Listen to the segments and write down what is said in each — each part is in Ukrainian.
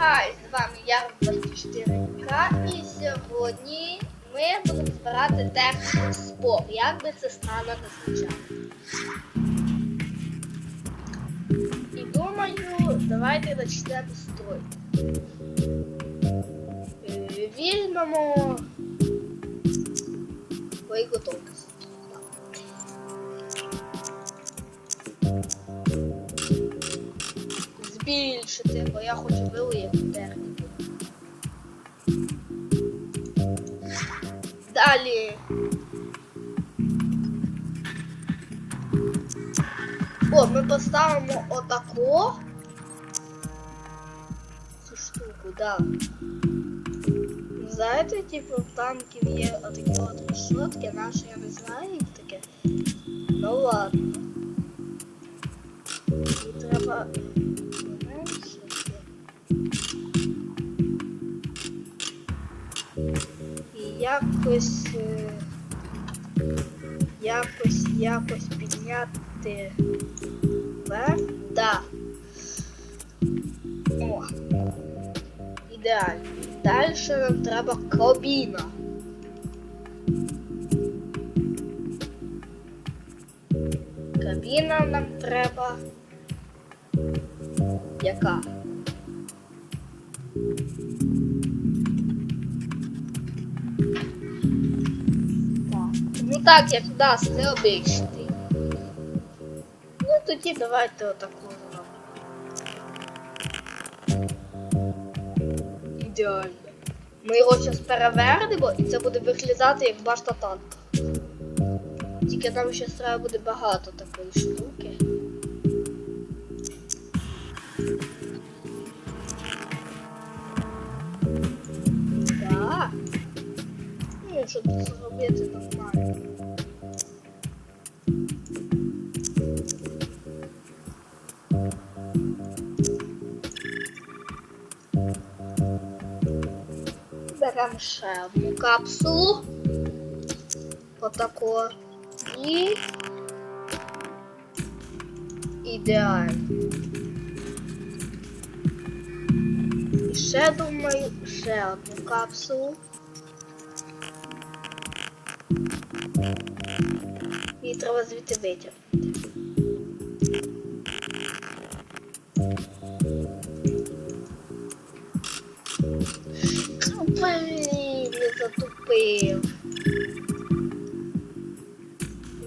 Хай, з вами я 24К і сьогодні ми будемо збирати техніку спор. Як би це не звучало. І думаю, давайте почнемо строй. Е, Візьмемо боєготовність. Збільшити, бо я хочу велику техніку. Далі. О, ми поставимо отако. Цю штуку, да. Знаєте, типу, в танків є отакі от решетки, наші я не знаю їх таке. Ну ладно. І треба якось. е, Якось, якось підняти вверх. Да. О. Ідеально. Далі нам треба кабіна. Кабіна нам треба. Яка? Так, як в нас необичний. Ну тоді давайте отаку зробимо. Ідеально. Ми його зараз перевернемо і це буде виглядати як башта танка. Тільки нам ще треба буде багато такої штуки. Так. Ну, щоб це зробити нормально. Беремо ще одну капсулу. Отаку. І ідеально. І ще думаю, ще одну капсулу. Її треба звідти витягнути. Затупив.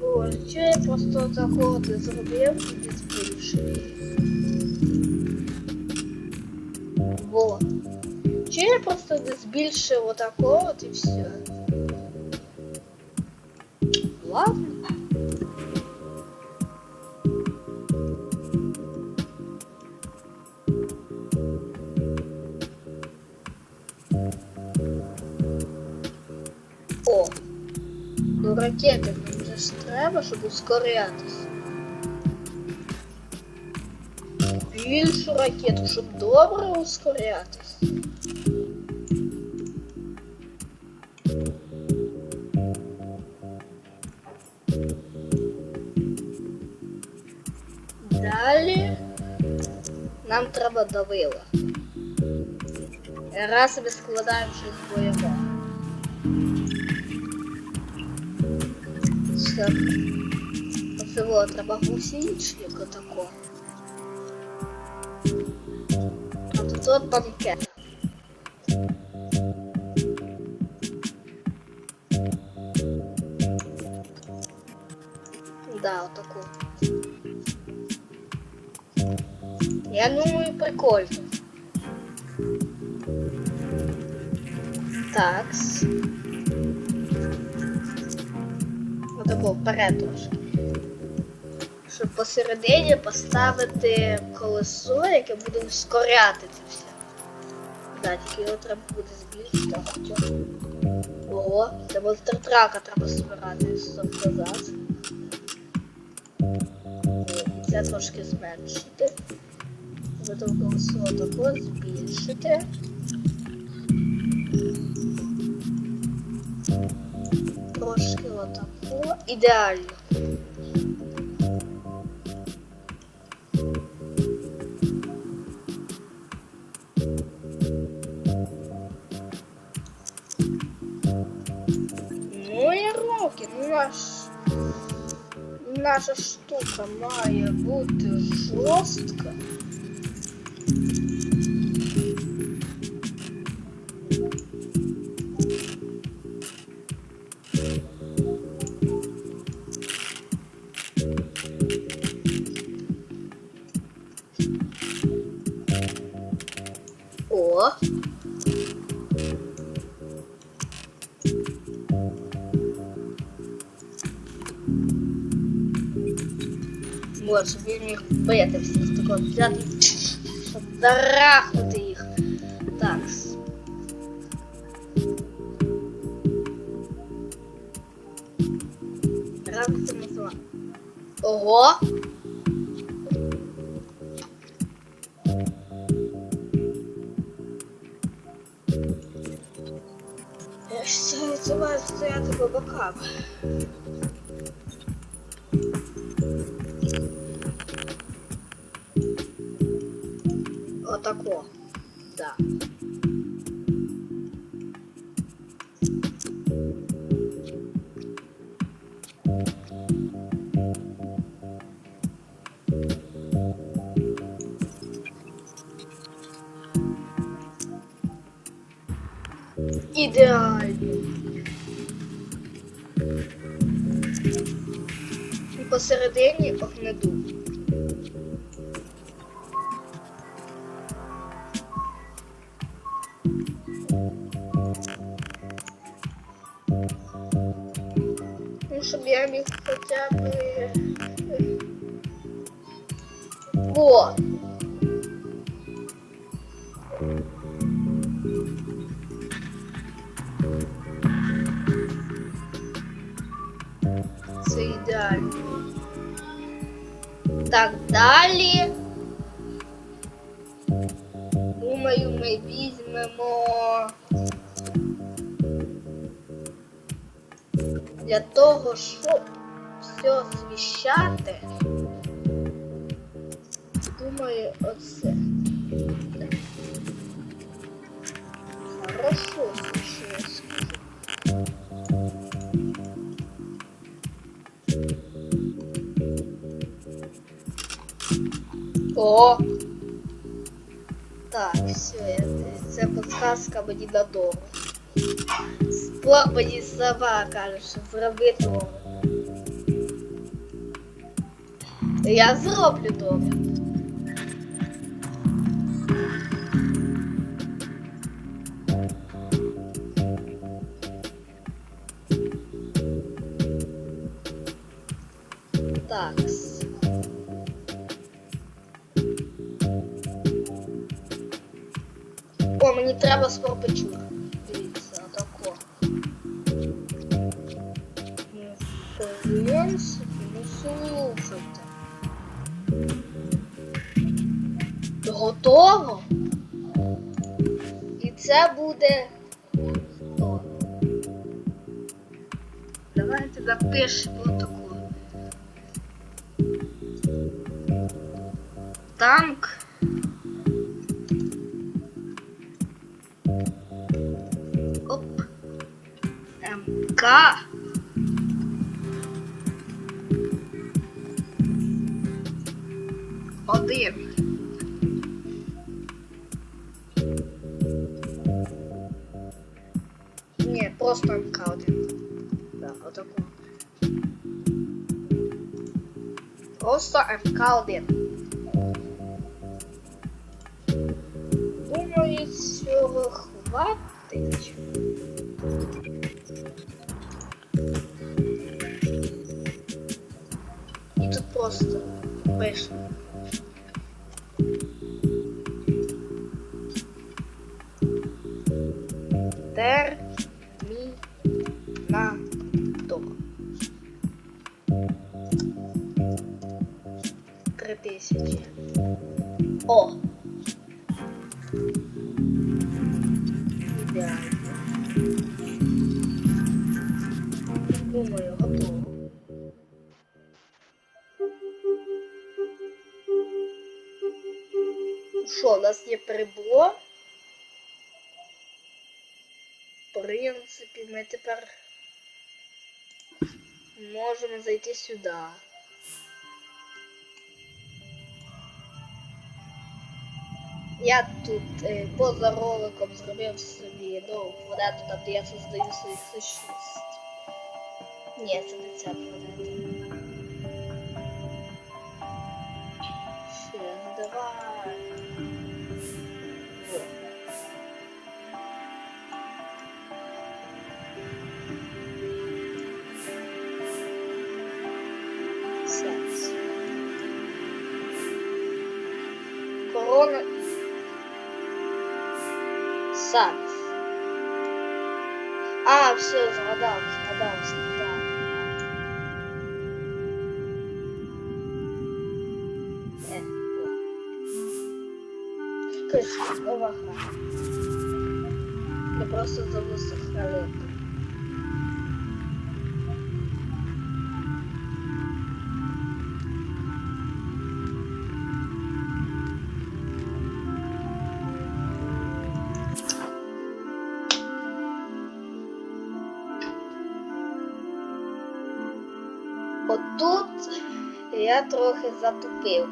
Боже, що я просто такого не зробив і збільшив. Во. Чи я просто не збільшив отакого от і все. Треба, щоб ускорятися. Більшу ракету, щоб добре ускорятись. Далі нам треба давила. Раз ми складаємо щось бойове. Все. Оцього треба гусеничник отако. А тут от банкет. Да, отаку. Я думаю, прикольно. Вперед трошки. Щоб посередині поставити колесо, яке буде ускоряти це все. Да, тільки його треба буде збільшити, а хоча. Ого, це монстр трака треба збирати стоп назад. Це трошки зменшити. Потім колесо тако збільшити. Идеально. Ну і руки, наш, ну наша штука моя будет жорстка. Вот, щоб він міг вбити всіх. Тако взяти, щоб Отако. Да. Ідеально. І посередині огнедув. Це. Так, далі. Думаю, ми візьмемо для того, щоб все освіщати. Думаю, оце. Хорошо О! Так, все, це подсказка мені додому. Спор мені сама кажеш, зроби дома. Я зроблю дома. Треба спорпачур. Дивіться. Готово? І це буде. О. Давайте напишемо таку. Танк. МК. Один. Ні, просто МК один. Да, отаку. Просто МК один. Думаю, цього хватить. Просто пишемо. Термінатор. Три тисячі. О! Є прибор? В принципі, ми тепер Можемо зайти сюди. Я тут е, поза роликом зробив собі ну, планету, там, де я создаю своїх существ. Ні, це не ця планета. Корона. Сенс. А, все, згадав, згадав, згадав. Е, о. Якась нова гра. Я просто забув сохранити. Трохи затупив.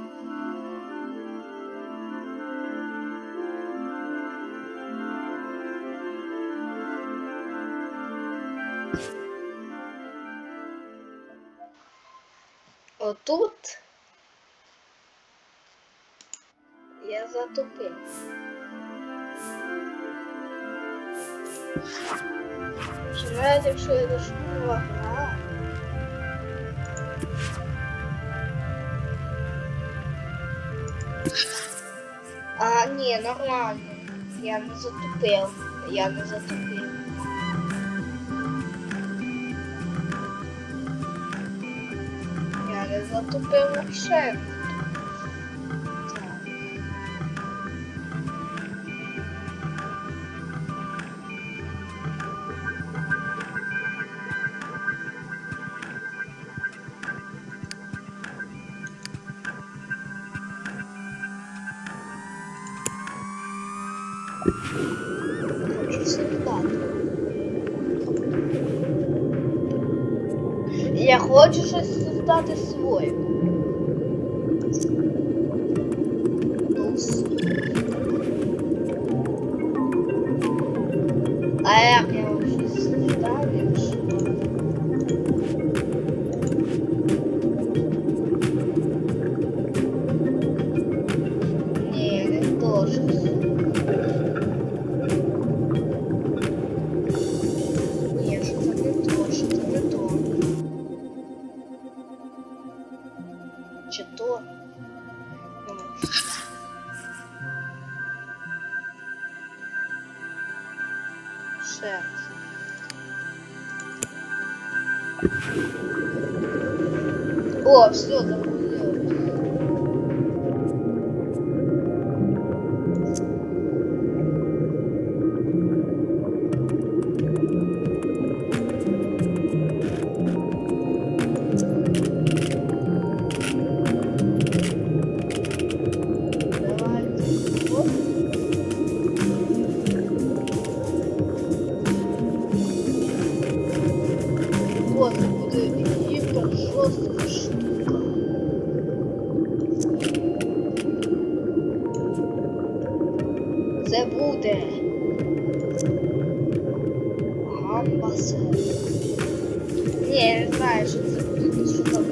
Отут я затупив. Що навіть якщо я дошкова гра, А, ні, нормально. Я не затупив. Я не затупив. Я не затупив вообще. Я хочу щось создати своє. Ще. О, все, загрузилось. Ні, я знаю, що це. що там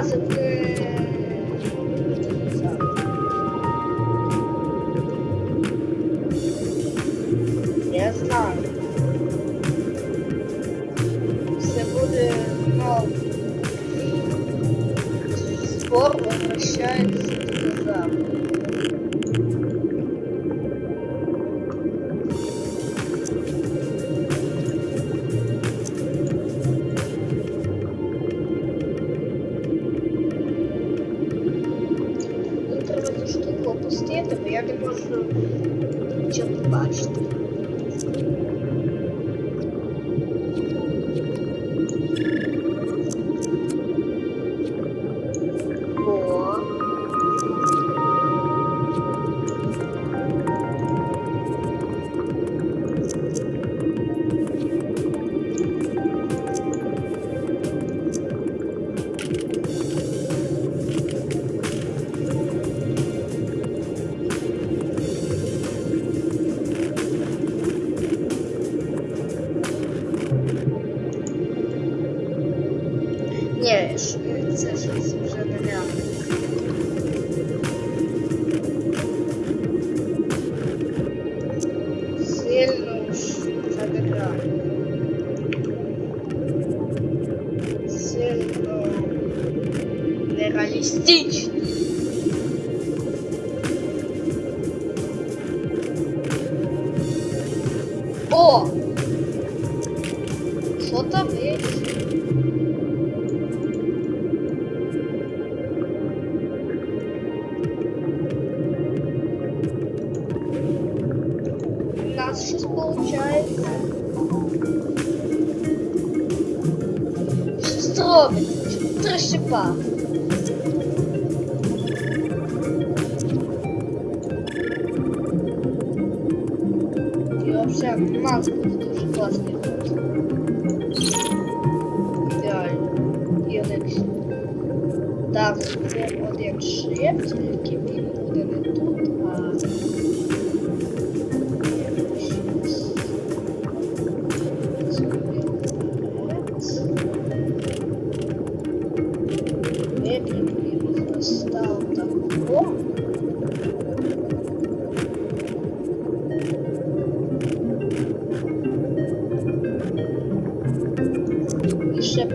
А, це Що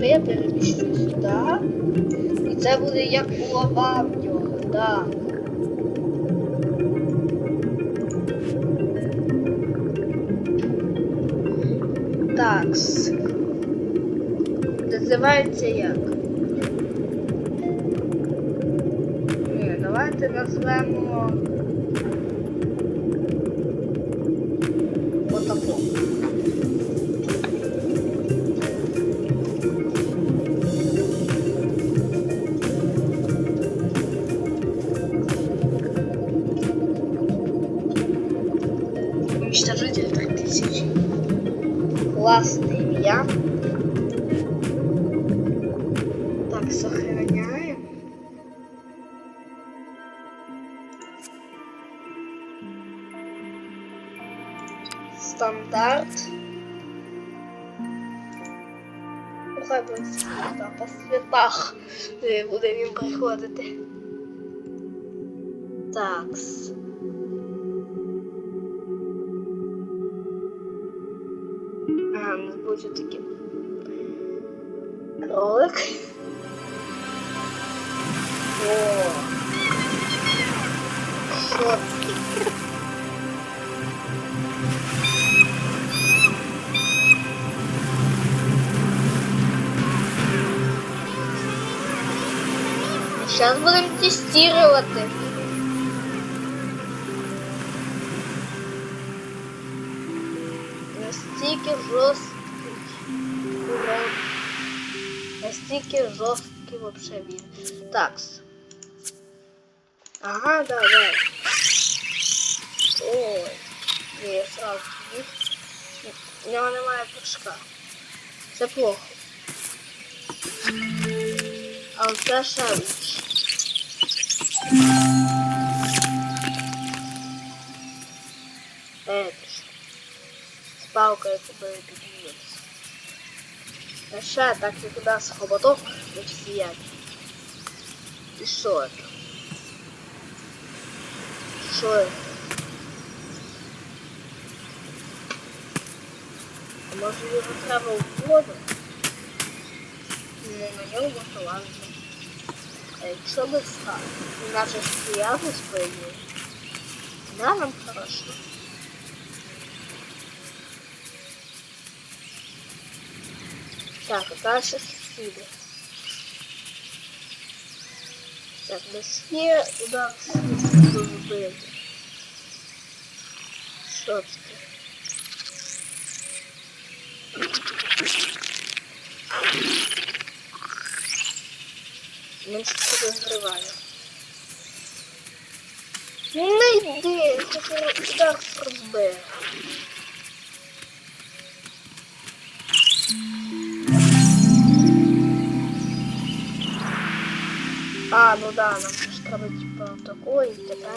Я переміщу сюди. І це буде як булава в нього, так. Такс. Називається як? Ні, давайте назвемо. Стандарт. Ну, хай по світах е, буде він приходити. Такс. А, у нас буде такий ролик. Сейчас будем тестировать. Настільки жорсткий. урон. Настільки жорсткий вообще він. Такс. Ага, да, да. Ой. Ні, сразу. У нього немає пушка. Це плохо. А оце ще лучше. Это ж. З палкою тобою підніметься. А ще так нікуди з хоботок будь сіяти. І що це? Що це? А може його треба в воду? Не на ньому то ладно. А якщо без так, наше стояти спині. Да, нам хорошо. Так, а дальше сусіди. Так, месьє удар зробити. Що це? Менше розриває. Не йди, хоч удар розбив. А, ну да, нам ж треба типа такой і тепер.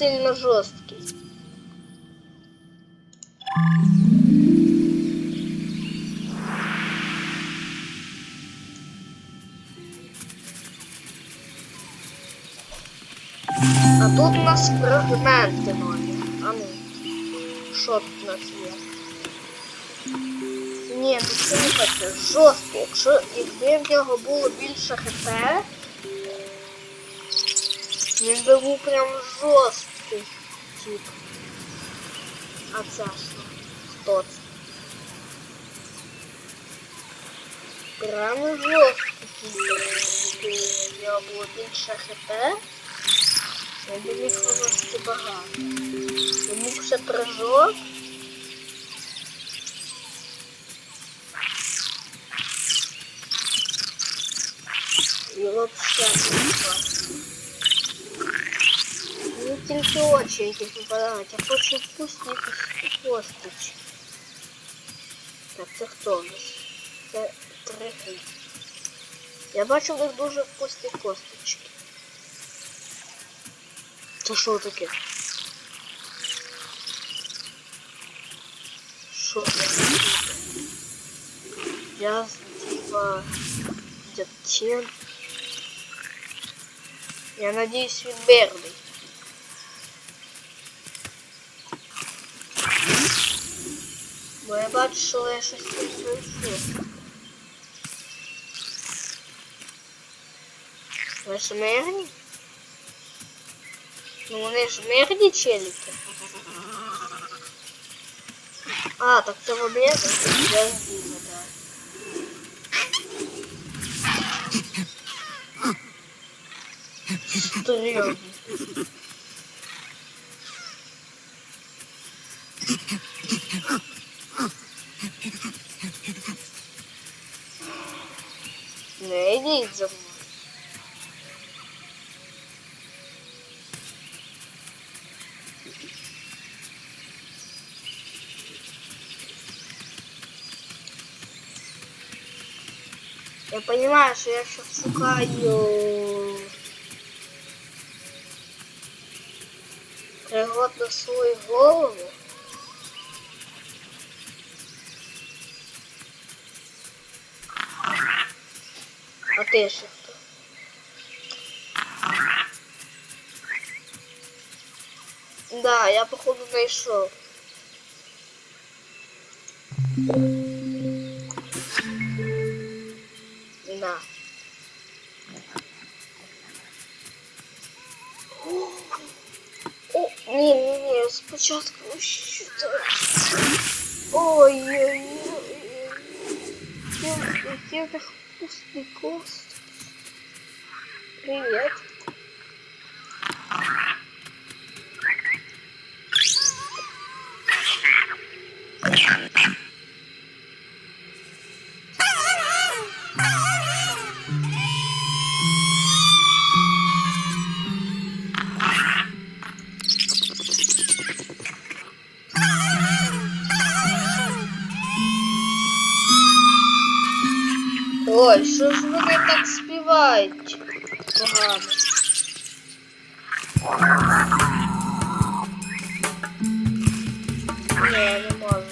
Сильно жорсткий. А тут у нас фрагменти нові. А ну, що тут у нас є? Ні, ну слухайте, жорстко. Якщо якби в нього було більше хп, він би був прям жорсткий тип. А це що? Хто це? Прям жорсткий тип. Якби в нього було більше хп, би міг виносити багато. Йому б ще прыжок. І вообще класно. Мені тільки очі якісь випадають, я хочу вкусні якісь косточки. Так, це хто у нас? Це трихи. Я бачу в них дуже вкусні косточки. Це що таке? Що це? Я типа дятел. Я надеюсь, він мирний. Бо я бачу, що я щось знайшов. Ви ж мирні? Ну вони ж мирні челіки. А, так це вони? Я здійснюю, так. Серйозно. Я понимаю, что я сейчас шукаю пригод на свою голову. А ти ще хто? Да, я походу знайшов. Ні, спочатку що це? Ой-ой-ой. Який в них вкусний кост. Привіт. Так співають? погано. Ні, не можу.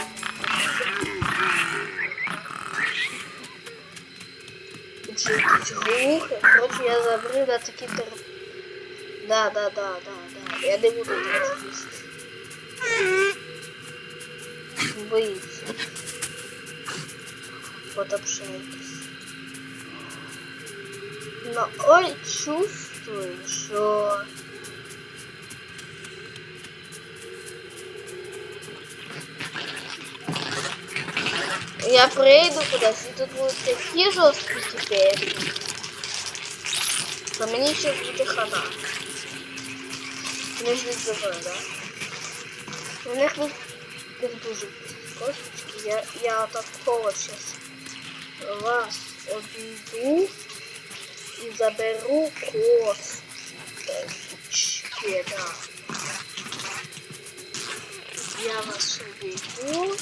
Чи якісь глухи? Коротше, я забрив на такі тер... Да, да, да, да, да. Я не буду зараз їсти. Боїться. Потопшайтесь. Ну, ой, чувствую, що... Я прийду кудись, і тут будуть такі жорсткі тепер. То мені ще буде хана. Вони ж відбивали, да? У них тут дуже косточки. Я, я такого сейчас вас обійду і заберу косточки, да. Я вас обійду.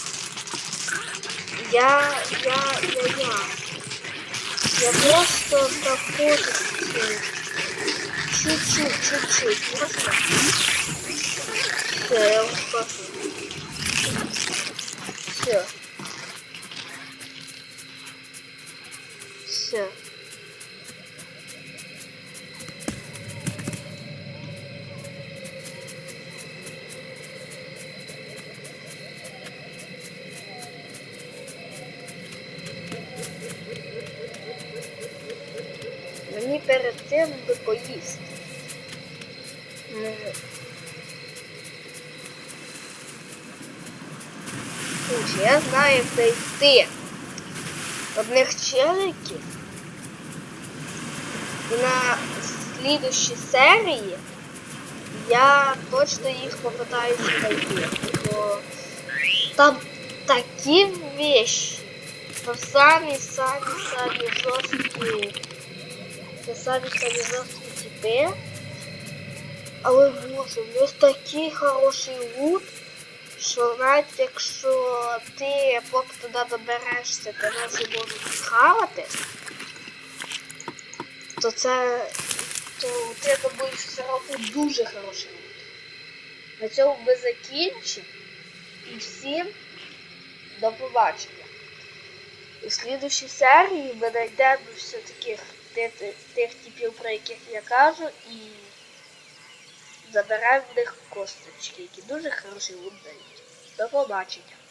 Я, я, я, я. Я просто проходжу чуть-чуть, чуть-чуть, можно? Все, я ухожу. Все. Все. Слідущій серії я точно їх попитаюся знайти. Бо там такі вещи, що самі-самі-самі жорсткі це самі самі жорсткі типи. Але боже, в них такий хороший лут, що навіть якщо ти поки туди доберешся, ти нас можуть схавати, то це то у буде все одно дуже хороший лут. На цьому ми закінчимо. І всім до побачення. У слідущій серії ми знайдемо все таких тих, тих типів, про яких я кажу, і забираємо в них косточки, які дуже хороші лут дають. До побачення.